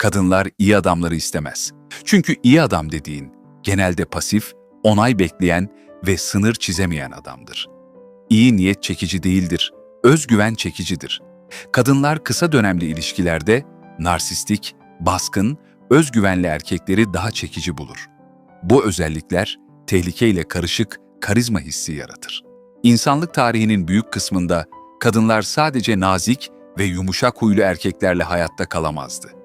kadınlar iyi adamları istemez. Çünkü iyi adam dediğin genelde pasif, onay bekleyen ve sınır çizemeyen adamdır. İyi niyet çekici değildir, özgüven çekicidir. Kadınlar kısa dönemli ilişkilerde narsistik, baskın, özgüvenli erkekleri daha çekici bulur. Bu özellikler tehlikeyle karışık karizma hissi yaratır. İnsanlık tarihinin büyük kısmında kadınlar sadece nazik ve yumuşak huylu erkeklerle hayatta kalamazdı.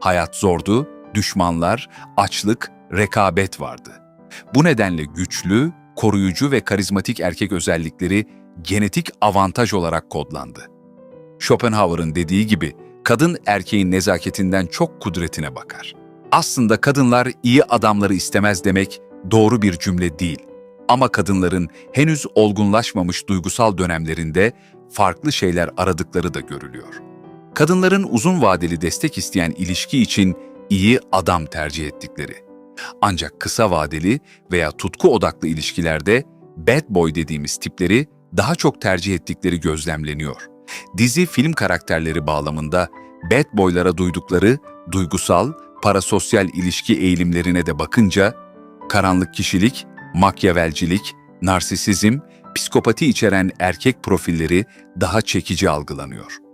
Hayat zordu, düşmanlar, açlık, rekabet vardı. Bu nedenle güçlü, koruyucu ve karizmatik erkek özellikleri genetik avantaj olarak kodlandı. Schopenhauer'ın dediği gibi kadın erkeğin nezaketinden çok kudretine bakar. Aslında kadınlar iyi adamları istemez demek doğru bir cümle değil. Ama kadınların henüz olgunlaşmamış duygusal dönemlerinde farklı şeyler aradıkları da görülüyor. Kadınların uzun vadeli destek isteyen ilişki için iyi adam tercih ettikleri. Ancak kısa vadeli veya tutku odaklı ilişkilerde bad boy dediğimiz tipleri daha çok tercih ettikleri gözlemleniyor. Dizi film karakterleri bağlamında bad boylara duydukları duygusal, parasosyal ilişki eğilimlerine de bakınca karanlık kişilik, makyavelcilik, narsisizm, psikopati içeren erkek profilleri daha çekici algılanıyor.